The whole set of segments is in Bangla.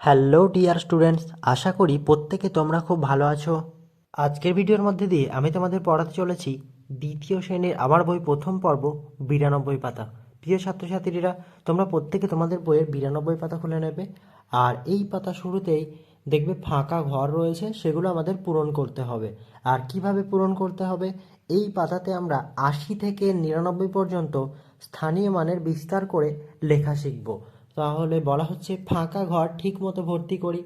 হ্যালো ডিয়ার স্টুডেন্টস, আশা করি প্রত্যেকে তোমরা খুব ভালো আছো। আজকের ভিডিওর মধ্যে দিয়ে আমি তোমাদের পড়াতে চলেছি দ্বিতীয় শ্রেণির আমার বই প্রথম পর্ব, বিরানব্বই পাতা। প্রিয় ছাত্রছাত্রীরা, তোমরা প্রত্যেকে তোমাদের বইয়ের বিরানব্বই পাতা খুলে নেবে। আর এই পাতা শুরুতেই দেখবে ফাঁকা ঘর রয়েছে, সেগুলো আমাদের পূরণ করতে হবে। আর কীভাবে পূরণ করতে হবে? এই পাতাতে আমরা আশি থেকে নিরানব্বই পর্যন্ত স্থানীয় মানের বিস্তার করে লেখা শিখব। তাহলে বলা হচ্ছে ফাঁকা ঘর ঠিক মতো ভর্তি করি।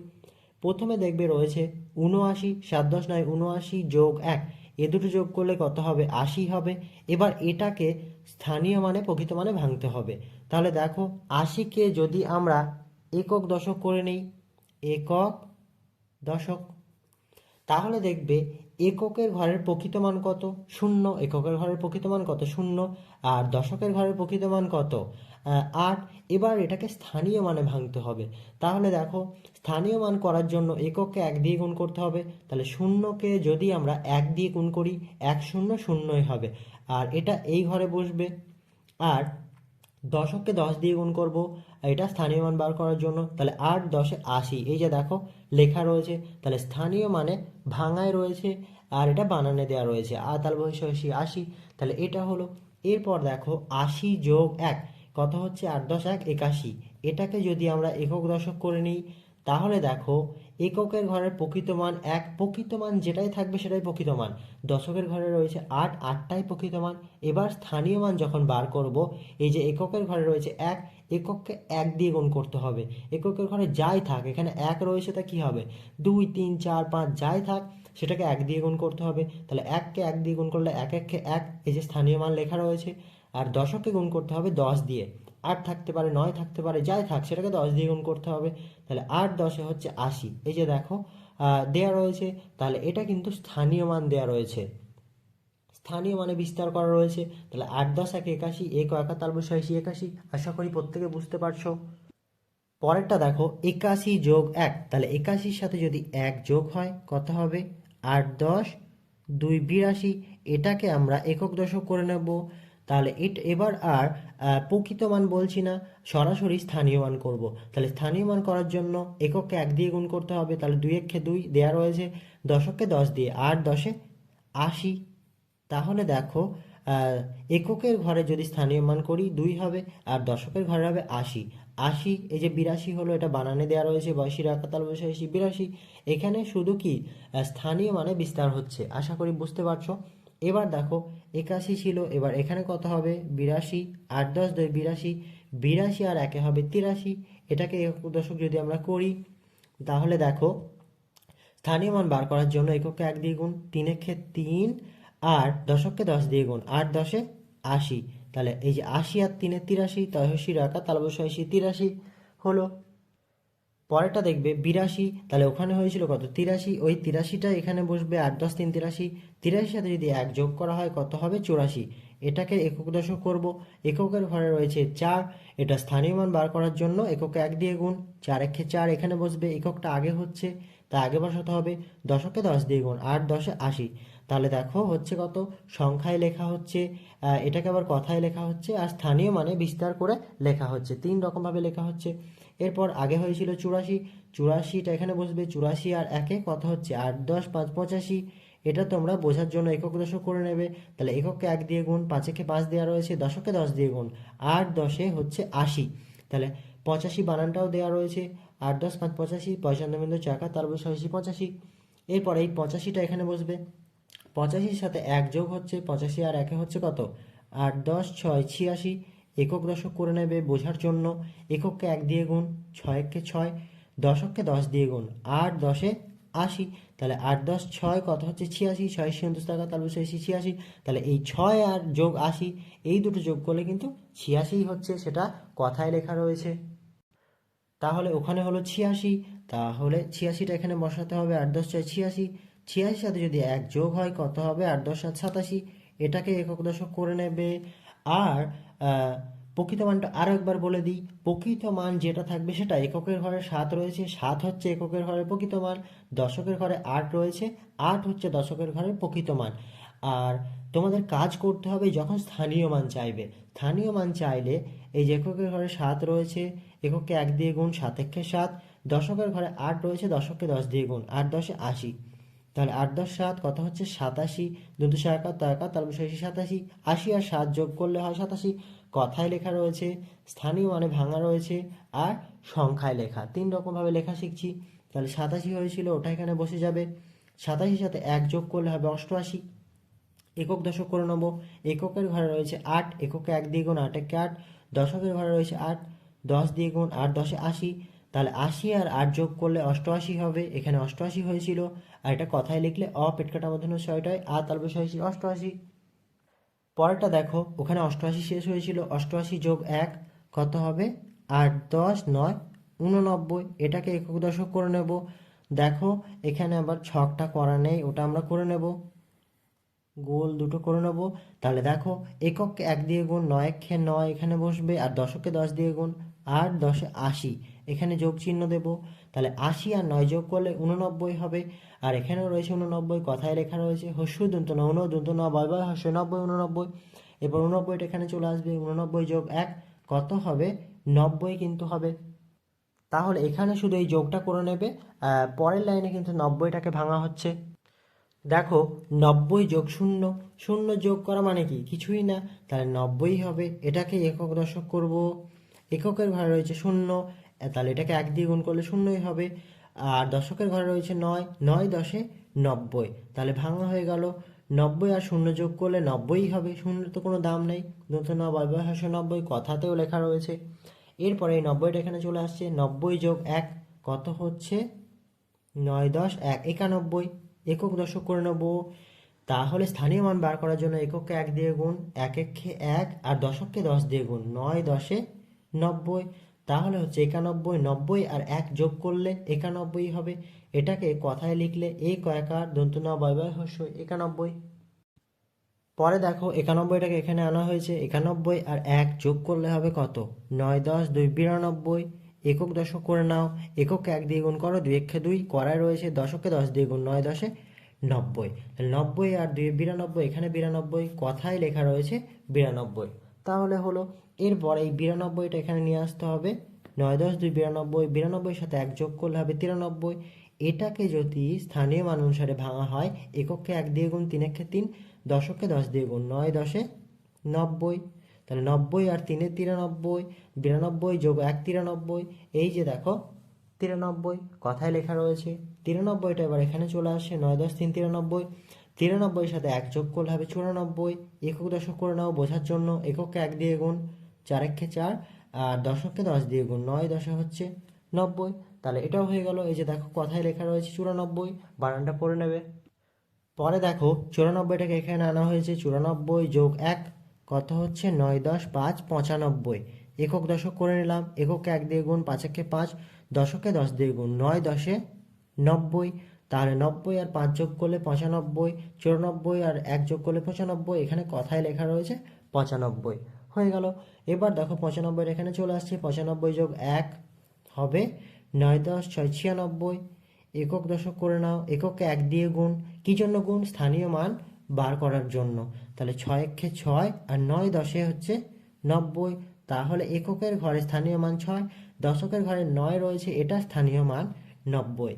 প্রথমে দেখবে রয়েছে উনআশি সাত দশ নয় উনআশি যোগ এক। এ দুটো যোগ করলে কত হবে? আশি হবে। এবার এটাকে স্থানীয় মানে প্রকৃত মানে ভাঙতে হবে। তাহলে দেখো, আশিকে যদি আমরা একক দশক করে নিই, একক দশক। তাহলে দেখবে এককের ঘরের প্রকৃত মান কত? শূন্য। এককের ঘরের প্রকৃত মান কত? শূন্য। আর দশকের ঘরের প্রকৃত মান কত? আট। এবার এটাকে স্থানীয় মানে ভাঙতে হবে। তাহলে দেখো, স্থানীয় মান করার জন্য একককে এক দিয়ে গুণ করতে হবে। তাহলে শূন্যকে যদি আমরা এক দিয়ে গুণ করি, এক শূন্য শূন্যই হবে। আর এটা এই ঘরে বসবে। আর দশককে দশ দিয়ে গুণ করব। এটা স্থানীয় মান বার করার জন্য। তাহলে আট দশে আশি। এই যে দেখো, লেখা রয়েছে। তাহলে স্থানীয় মানে ভাঙায় রয়েছে। আর এটা বানানে দেওয়া রয়েছে। আর তাল বৈশাখী আশি তাহলে এটা হলো। এরপর দেখো, আশি যোগ এক, কত হচ্ছে আট দশ এক একাশি। এটাকে যদি আমরা একক দশক করে নিই, তাহলে দেখো, এককের ঘরের প্রকৃত মান এক, প্রকৃত মান যেটাই থাকবে সেটাই প্রকৃত মান। দশকের ঘরে রয়েছে আট, আটটাই প্রকৃত মান। এবার স্থানীয় মান যখন বার করব, এই যে এককের ঘরে রয়েছে এক একককে এক দিয়ে গুণ করতে হবে। এককের ঘরে যাই থাক, এখানে এক রয়েছে তা কি হবে? দুই, তিন, চার, পাঁচ, যাই থাক, সেটাকে এক দিয়ে গুণ করতে হবে। তাহলে এককে এক দিয়ে গুণ করলে এক এককে এক, এই যে স্থানীয় মান লেখা রয়েছে, আর দশককে গুণ করতে হবে দশ দিয়ে। আট থাকতে পারে, নয় থাকতে পারে, যাই থাক, সেটাকে দশ দিয়ে গুণ করতে হবে। তাহলে আট দশে হচ্ছে আশি। এই যে দেখো দেয়া রয়েছে, তাহলে এটা কিন্তু স্থানীয় মান দেয়া রয়েছে। স্থানীয় মানে বিস্তার করা রয়েছে। তাহলে আট দশ এক একাশি, এক একাত্তর বসাশি একাশি। আশা করি প্রত্যেকে বুঝতে পারছ। পরেরটা দেখো, একাশি যোগ এক। তাহলে একাশির সাথে যদি এক যোগ হয়, কত হবে? আট দশ, দুই বিরাশি। এটাকে আমরা একক দশক করে নেব। তাহলে এট, এবার আর প্রকৃত মান বলছি না, সরাসরি স্থানীয় মান করব। তাহলে স্থানীয় মান করার জন্য একককে এক দিয়ে গুণ করতে হবে। তাহলে দুই একে দুই দেয়া রয়েছে। দশককে দশ দিয়ে আট দশে আশি। তাহলে দেখো এককের ঘরে যদি স্থানীয় মান করি দুই হবে, আর দশকের ঘরে হবে আশি। আশি, এই যে বিরাশি হলো, এটা বানানে দেওয়া রয়েছে, বয়সী একাতাল বয়সী বিরাশি। এখানে শুধু কি স্থানীয় মানে বিস্তার হচ্ছে, আশা করি বুঝতে পারছ? এবার দেখো, একাশি ছিল, এবার এখানে কত হবে? বিরাশি, আট দশ দুই বিরাশি বিরাশি আর একে হবে তিরাশি। এটাকে দশক যদি আমরা করি, তাহলে দেখো, স্থানীয় মান বার করার জন্য এককে এক দিয়ে গুণ তিন একে তিন আর দশককে দশ দিয়ে গুণ, আট দশে আশি। তাহলে এই যে আশি আর তিনে তিরাশি তয়সী রাখা, তাহলে অবশ্যই তিরাশি। হলো। পরেরটা দেখবে, বিরাশি, তাহলে ওখানে হয়েছিল কত? তিরাশি। ওই তিরাশিটা এখানে বসবে, আট দশ তিন তিরাশি। তিরাশির সাথে যদি এক যোগ করা হয়, কত হবে? চুরাশি। এটাকে একক দশক করব। এককের ঘরে রয়েছে চার। এটা স্থানীয় মান বার করার জন্য এককে এক দিয়ে গুণ। চার একে চার এখানে বসবে। এককটা আগে হচ্ছে, তা আগে বসাতে হবে। দশকে দশ দিয়ে গুণ, আট দশে আশি। তাহলে দেখো হচ্ছে কত? সংখ্যায় লেখা হচ্ছে এটাকে আবার কথায় লেখা হচ্ছে আর স্থানীয় মানে বিস্তার করে লেখা হচ্ছে। তিন রকমভাবে লেখা হচ্ছে। এরপর আগে হয়েছিল চুরাশি। চুরাশিটা এখানে বসবে, চুরাশি আর একে কথা হচ্ছে? আট, দশ, পাঁচ, পঁচাশি। এটা তোমরা বোঝার জন্য একক দশক করে নেবে। তাহলে এককে এক দিয়ে গুণ, পাঁচেকে পাঁচ দেওয়া রয়েছে, দশকে দশ দিয়ে গুণ, আট দশে হচ্ছে আশি। তাহলে পঁচাশি বানানটাও দেওয়া রয়েছে, আট দশ পাঁচ পঁচাশি বিন্দু চাকা তার বসে পঁচাশি। এরপর এই পঁচাশিটা এখানে বসবে। পঁচাশির সাথে এক যোগ হচ্ছে, পঁচাশি আর একে হচ্ছে কত? আট দশ ছয় ছিয়াশি। একক দশক করে নেবে বোঝার জন্য। একককে এক দিয়ে গুণ, ছয়কে ছয় দশককে দশ দিয়ে গুণ, আট দশে আশি, তাহলে আট দশ ছয় কত হচ্ছে ছিয়াশি, ছয় সন্তুষ টাকা তাহলে ছিয়াশি ছিয়াশি, তাহলে এই ছয় আর যোগ আশি, এই দুটো যোগ করলে কিন্তু ছিয়াশি হচ্ছে সেটা কথায় লেখা রয়েছে। তাহলে ওখানে হলো ছিয়াশি, তাহলে ছিয়াশিটা এখানে বসাতে হবে আট দশ ছয় ছিয়াশি, ছিয়াশির সাথে যদি এক যোগ হয় কত হবে? আট দশ সাত সাতাশি, এটাকে একক দশক করে নেবে। আর প্রকৃত মানটা আরও একবার বলে দিই প্রকৃত মান যেটা থাকবে সেটা এককের ঘরে সাত রয়েছে, সাত হচ্ছে এককের ঘরে প্রকৃত মান দশকের ঘরে আট রয়েছে, আট হচ্ছে দশকের ঘরে প্রকৃত মান আর তোমাদের কাজ করতে হবে যখন স্থানীয় মান চাইবে। স্থানীয় মান চাইলে এই যে এককের ঘরে সাত রয়েছে, এককে এক দিয়ে গুণ সাত একে সাত, দশকের ঘরে আট রয়েছে, দশককে দশ দিয়ে গুণ, আট দশে আশি। তাহলে আট দশ সাত কত হচ্ছে সাতাশি দুশো একাত্তর একাত্তর বসে সাতাশি, আশি আর সাত যোগ করলে হয় সাতাশি কথায় লেখা রয়েছে, স্থানীয় মানে ভাঙা রয়েছে আর সংখ্যায় লেখা। তিন রকমভাবে লেখা শিখছি। তাহলে সাতাশি হয়েছিল, ওটা এখানে বসে যাবে। সাতাশির সাথে এক যোগ করলে হবে অষ্টআশি। একক দশক করে নেব। এককের ঘরে রয়েছে আট, এককে এক দিয়ে গুণ আট একে আট, দশকের ঘরে রয়েছে আট, দশ দিয়ে গুণ আট, দশে আশি। তাহলে আশি আর আট যোগ করলে অষ্টআশি হবে, এখানে অষ্টআশি হয়েছিল। আর এটা কথায় লিখলে অ পেট কাটা মধ্যে ছয়টায় আর তার বসে হয়েছিল অষ্টআশি। পরেরটা দেখো, ওখানে অষ্টআশি শেষ হয়েছিল, অষ্টআশি যোগ এক, কত হবে? আট, দশ, নয়, উননব্বই, এটাকে একক দশক করে নেব। দেখো, এখানে আবার ছকটা করা নেই, ওটা আমরা করে নেব। গোল দুটো করে নেব। তাহলে দেখো একককে এক দিয়ে গুণ নয় একে নয় এখানে বসবে, আর দশকে দশ দিয়ে গুণ, আট, দশে আশি। এখানে যোগ চিহ্ন দেব। তাহলে আশি আর নয় যোগ করলে উননব্বই হবে। আর এখানেও রয়েছে উননব্বই কথায় লেখা রয়েছে হস্য দন্ত ন উন দন্ত ন, বয় হস্য, নব্বই উননব্বই এবার উননব্বইটা এখানে চলে আসবে উননব্বই যোগ এক, কত হবে? নব্বই কিন্তু হবে। তাহলে এখানে শুধু এই যোগটা করে নেবে পরের লাইনে কিন্তু নব্বইটাকে ভাঙা হচ্ছে। দেখো, নব্বই যোগ শূন্য শূন্য যোগ করা মানে কি? কিছুই না। তাহলে নব্বই হবে। এটাকে একক দশক করব। এককের ঘরে রয়েছে শূন্য তাহলে এটাকে এক দিয়ে গুণ করলে শূন্যই হবে। আর দশকের ঘরে রয়েছে নয় নয় দশে নব্বই। তাহলে ভাঙা হয়ে গেল নব্বই আর শূন্য যোগ করলে নব্বই হবে। শূন্য তো কোনো দাম নেই। নতুন নব্বই নব্বই কথাতেও লেখা রয়েছে। এরপরে এই নব্বইটা এখানে চলে আসছে। নব্বই যোগ এক কত হচ্ছে? নয় দশ এক, একানব্বই। একক দশক করে নেব। তাহলে স্থানীয় মান বার করার জন্য এককে এক দিয়ে গুণ এক একে এক, আর দশককে দশ দিয়ে গুণ, নয় দশে নব্বই। তাহলে হচ্ছে একানব্বই, নব্বই আর এক যোগ করলে একানব্বই হবে। এটাকে কথায় লিখলে এই কয়েকার বয় বয় হস্য একানব্বই। পরে দেখো একানব্বইটাকে এখানে আনা হয়েছে। একানব্বই আর এক যোগ করলে হবে কত? নয় দশ দুই বিরানব্বই। একক দশক করে নাও। এককে এক দিয়ে গুণ করো, দুই একে দুই। করায় রয়েছে দশকে দশ দিয়ে গুণ নয় দশে নব্বই। নব্বই আর দুই বিরানব্বই, এখানে বিরানব্বই। কথায় লেখা রয়েছে বিরানব্বই। তাহলে হলো এরপর এই বিরানব্বইটা এখানে নিয়ে আসতে হবে। নয় দশ দুই বিরানব্বই, বিরানব্বইয়ের সাথে এক যোগ করলে হবে তিরানব্বই। এটাকে যদি স্থানীয় মান অনুসারে ভাঙা হয়, এককে এক দিয়ে গুণ তিন একে তিন, দশকে দশ দিয়ে গুণ নয় দশে নব্বই। তাহলে নব্বই আর তিনে তিরানব্বই, বিরানব্বই যোগ এক তিরানব্বই। এই যে দেখো, তিরানব্বই কথায় লেখা রয়েছে। তিরানব্বইটা এবার এখানে চলে আসে, নয় দশ তিন তিরানব্বই। তিরানব্বইয়ের সাথে এক যোগ করলে হবে চুরানব্বই, একক দশক করে নাও বোঝার জন্য, এককে এক দিয়ে গুণ চার একে চার, আর দশককে দশ দিয়ে গুণ, নয় দশে হচ্ছে নব্বই। তাহলে এটাও হয়ে গেল, এই যে দেখো কথায় লেখা রয়েছে চুরানব্বই, বানানটা পড়ে নেবে। পরে দেখো চুরানব্বইটাকে এখানে আনা হয়েছে, চুরানব্বই যোগ এক, কত হচ্ছে? নয় দশ পাঁচ পঁচানব্বই। একক দশক করে নিলাম, এককে এক দিয়ে গুণ পাঁচকে পাঁচ, দশকে দশ দিয়ে গুণ, নয় দশে নব্বই। তাহলে নব্বই আর পাঁচ যোগ করলে পঁচানব্বই, চুরানব্বই আর এক যোগ করলে পঁচানব্বই, এখানে কথায় লেখা রয়েছে পঁচানব্বই। হয়ে গেল। এবার দেখো পঁচানব্বই এখানে চলে আসছে, পঁচানব্বই যোগ এক হবে নয় দশ ছয় ছিয়ানব্বই। একক দশক করে নাও, এককে এক দিয়ে গুণ। কি জন্য গুণ? স্থানীয় মান বার করার জন্য। তাহলে ছয় ছয় আর নয় দশে হচ্ছে নব্বই। তাহলে এককের ঘরে স্থানীয় মান ছয়, দশকের ঘরে নয় রয়েছে, এটা স্থানীয় মান নব্বই।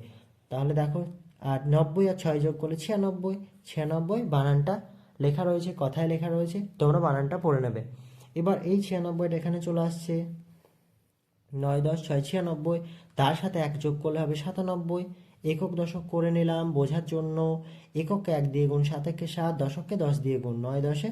তাহলে দেখো আর নব্বই আর ছয় যোগ করলে ছিয়ানব্বই ছিয়ানব্বই, বানানটা লেখা রয়েছে, কথায় লেখা রয়েছে, তোমরা বানানটা পড়ে নেবে। এবার এই ছিয়ানব্বইটা এখানে চলে আসছে। নয় দশ, ছয় ছিয়ানব্বই, তার সাথে এক যোগ করলে হবে সাতানব্বই। একক দশক করে নিলাম বোঝার জন্য। এককে এক দিয়ে গুণ, সাতেকে সাত, দশককে দশ দিয়ে গুণ, নয় দশে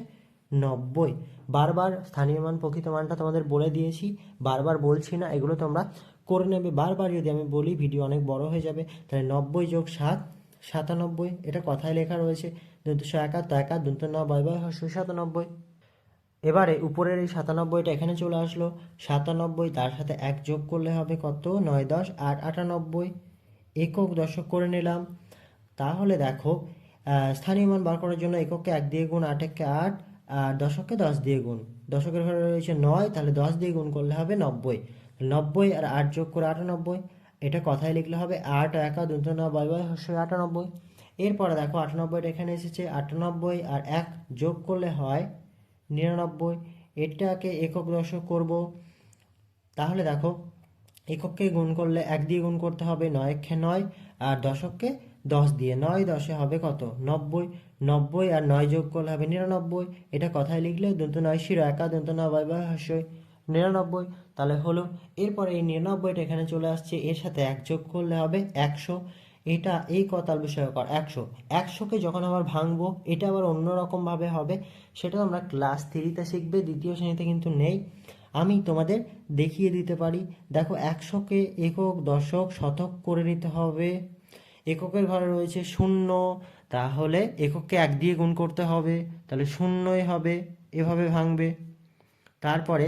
নব্বই। বারবার স্থানীয় মান, প্রকৃত মানটা তোমাদের বলে দিয়েছি। বারবার বলছি না, এগুলো তোমরা করে নেবে। বারবার যদি আমি বলি ভিডিও অনেক বড় হয়ে যাবে, তাহলে নব্বই যোগ সাত, সাতানব্বই। এটা কথায় লেখা রয়েছে। দুশো একাত্তর একা দুটো ন বয় বয় সাতানব্বই। এবারে উপরের এই সাতানব্বইটা এখানে চলে আসলো। সাতানব্বই, তার সাথে এক যোগ করলে হবে কত? নয় দশ আট আটানব্বই। একক দশক করে নিলাম। তাহলে দেখো স্থানীয় মান বার করার জন্য এককে এক দিয়ে গুণ আট একে আট আর দশককে দশ দিয়ে গুণ। দশকের ঘরে রয়েছে নয়, তাহলে দশ দিয়ে গুণ করলে হবে নব্বই। নব্বই আর আট যোগ করে আটানব্বই, এটা কথায় লিখলে হবে আট একা দুটো ন বয় বয় হচ্ছে আটানব্বই। এরপরে দেখো আটানব্বইটা এখানে এসেছে, আটানব্বই আর এক যোগ করলে হয় নিরানব্বই। এটাকে একক দশক করব। তাহলে দেখো একককে গুণ করলে এক দিয়ে গুণ করতে হবে নয় নয় আর দশককে দশ দিয়ে নয় দশে হবে কত? নব্বই। নব্বই আর নয় যোগ করলে হবে নিরানব্বই। এটা কথায় লিখলে দন্ত নয় শিরো একা দন্ত নয় বা হাস্যই নিরানব্বই, তাহলে হলো এরপরে এই নিরানব্বইটা এখানে চলে আসছে, এর সাথে এক যোগ করলে হবে একশো। এটা এই কতাল বিষয়কর একশো। একশোকে যখন আবার ভাঙবো, এটা আবার অন্যরকমভাবে হবে, সেটা আমরা ক্লাস থ্রিতে শিখবে, দ্বিতীয় শ্রেণীতে কিন্তু নেই। আমি তোমাদের দেখিয়ে দিতে পারি, দেখো একশোকে একক, দশক, শতক করে নিতে হবে। এককের ঘরে রয়েছে শূন্য, তাহলে একককে এক দিয়ে গুণ করতে হবে, তাহলে শূন্যই হবে, এভাবে ভাঙবে। তারপরে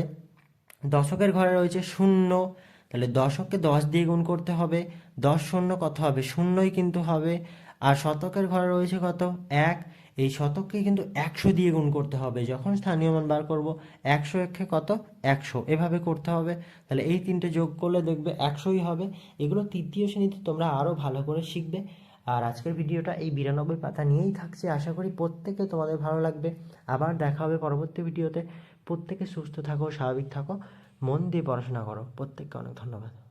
দশকের ঘরে রয়েছে শূন্য। তাহলে দশককে দশ দিয়ে গুণ করতে হবে। দশ শূন্য কত হবে? শূন্যই কিন্তু হবে। আর শতকের ঘরে রয়েছে কত? এক। এই শতককে কিন্তু একশো দিয়ে গুণ করতে হবে। যখন স্থানীয় মান বার করব, একশো একে কত? একশো। এভাবে করতে হবে। তাহলে এই তিনটে যোগ করলে দেখবে একশোই হবে। এগুলো তৃতীয় শ্রেণীতে তোমরা আরও ভালো করে শিখবে। আর আজকের ভিডিওটা এই বিরানব্বই পাতা নিয়েই থাকছে। আশা করি প্রত্যেকে তোমাদের ভালো লাগবে। আবার দেখা হবে পরবর্তী ভিডিওতে। প্রত্যেকে সুস্থ থাকো স্বাভাবিক থাকো মন দিয়ে পড়াশোনা করো। প্রত্যেককে অনেক ধন্যবাদ।